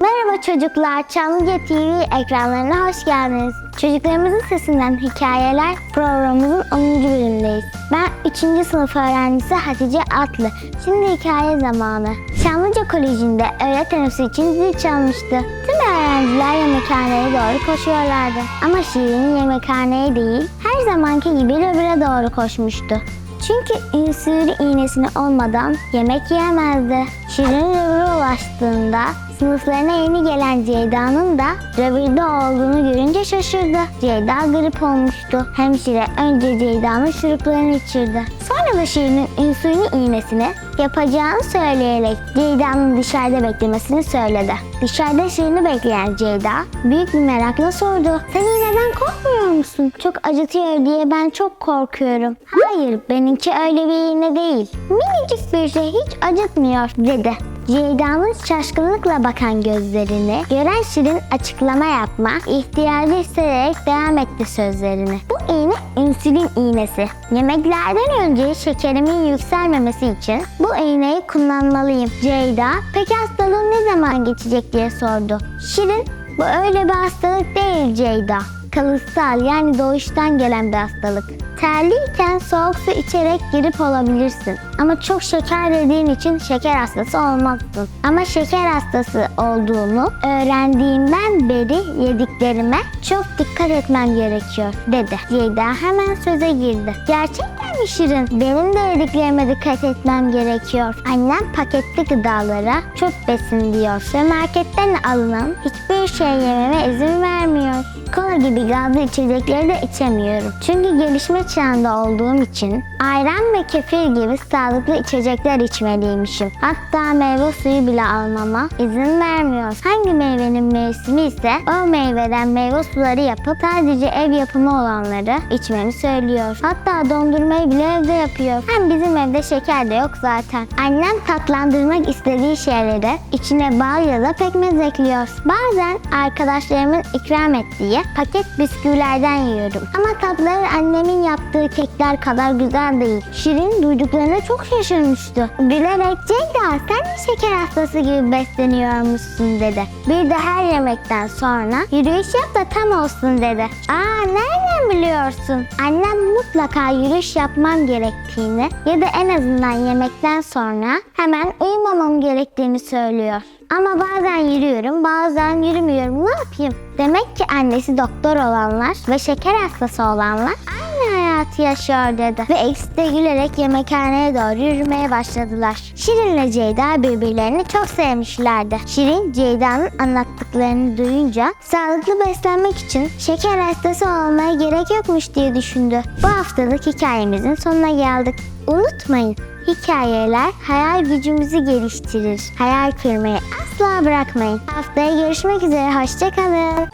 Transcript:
Merhaba çocuklar, Çamlıca TV ekranlarına hoş geldiniz. Çocuklarımızın sesinden hikayeler programımızın 10. bölümündeyiz. Ben 3. sınıf öğrencisi Hatice Atlı. Şimdi hikaye zamanı. Çamlıca Koleji'nde öğle teneffüsü için zil çalmıştı. Tüm öğrenciler yemekhaneye doğru koşuyorlardı. Ama Şirin yemekhaneye değil, her zamanki gibi röbüre doğru koşmuştu. Çünkü insülin iğnesini olmadan yemek yiyemezdi. Şirin röbüre ulaştığında sınıflarına yeni gelen Ceyda'nın da röbürde olduğunu görünce şaşırdı. Ceyda grip olmuştu. Hemşire önce Ceyda'nın şuruplarını içirdi. Sonra da Şirin'in insülin iğnesini yapacağını söyleyerek Ceyda'nın dışarıda beklemesini söyledi. Dışarıda Şirin'i bekleyen Ceyda büyük bir merakla sordu. Sen iğneden korkmuyor musun? Çok acıtıyor diye ben çok korkuyorum. Hayır benimki öyle bir iğne değil. Minicik bir şey hiç acıtmıyor dedi. Ceyda'nın şaşkınlıkla bakan gözlerini gören Şirin açıklama yapma ihtiyacı hissederek devam etti sözlerini. Bu iğne insülin iğnesi. Yemeklerden önce şekerimin yükselmemesi için bu iğneyi kullanmalıyım. Ceyda peki hastalığın ne zaman geçecek diye sordu. Şirin bu öyle bir hastalık değil Ceyda. Kalıtsal yani doğuştan gelen bir hastalık. Terliyken soğuk su içerek girip olabilirsin. Ama çok şeker yediğin için şeker hastası olmazsın. Ama şeker hastası olduğumu öğrendiğimden beri yediklerime çok dikkat etmem gerekiyor dedi. Ceyda hemen söze girdi. Gerçekten mi Şirin? Benim de yediklerime dikkat etmem gerekiyor. Annem paketli gıdalara çok besin diyor ve marketten alınan hiçbir şey yememe izin vermiyor. Kola gibi gazlı içecekleri de içemiyorum. Çünkü gelişme çağında olduğum için ayran ve kefir gibi sağlıklı içecekler içmeliymişim. Hatta meyve suyu bile almama izin vermiyor. Hangi meyvenin mevsimi ise o meyveden meyve suları yapıp sadece ev yapımı olanları içmemi söylüyor. Hatta dondurmayı bile evde yapıyor. Hem bizim evde şeker de yok zaten. Annem tatlandırmak istediği şeyleri içine bal ya da pekmez ekliyor. Bazen arkadaşlarımın ikram ettiği paket bisküvilerden yiyorum. Ama tatları annemin yaptığı kekler kadar güzel değil. Şirin duyduklarına çok şaşırmıştı. Gülerek Ceyda sen de şeker hastası gibi besleniyormuşsun dedi. Bir de her yemekten sonra yürüyüş yap da tam olsun dedi. Aa nereden biliyorsun? Annem mutlaka yürüyüş yapmam gerektiğini ya da en azından yemekten sonra hemen uyumamam gerektiğini söylüyor. Ama bazen yürüyorum, bazen yürümüyorum. Ne yapayım? Demek ki annesi doktor olanlar ve şeker hastası olanlar hayatı yaşıyor dedi. Ve de gülerek yemekhaneye doğru yürümeye başladılar. Şirin ile Ceyda birbirlerini çok sevmişlerdi. Şirin Ceyda'nın anlattıklarını duyunca sağlıklı beslenmek için şeker hastası olmaya gerek yokmuş diye düşündü. Bu haftalık hikayemizin sonuna geldik. Unutmayın Hikayeler hayal gücümüzü geliştirir. Hayal kurmayı asla bırakmayın. Haftaya görüşmek üzere. Hoşçakalın.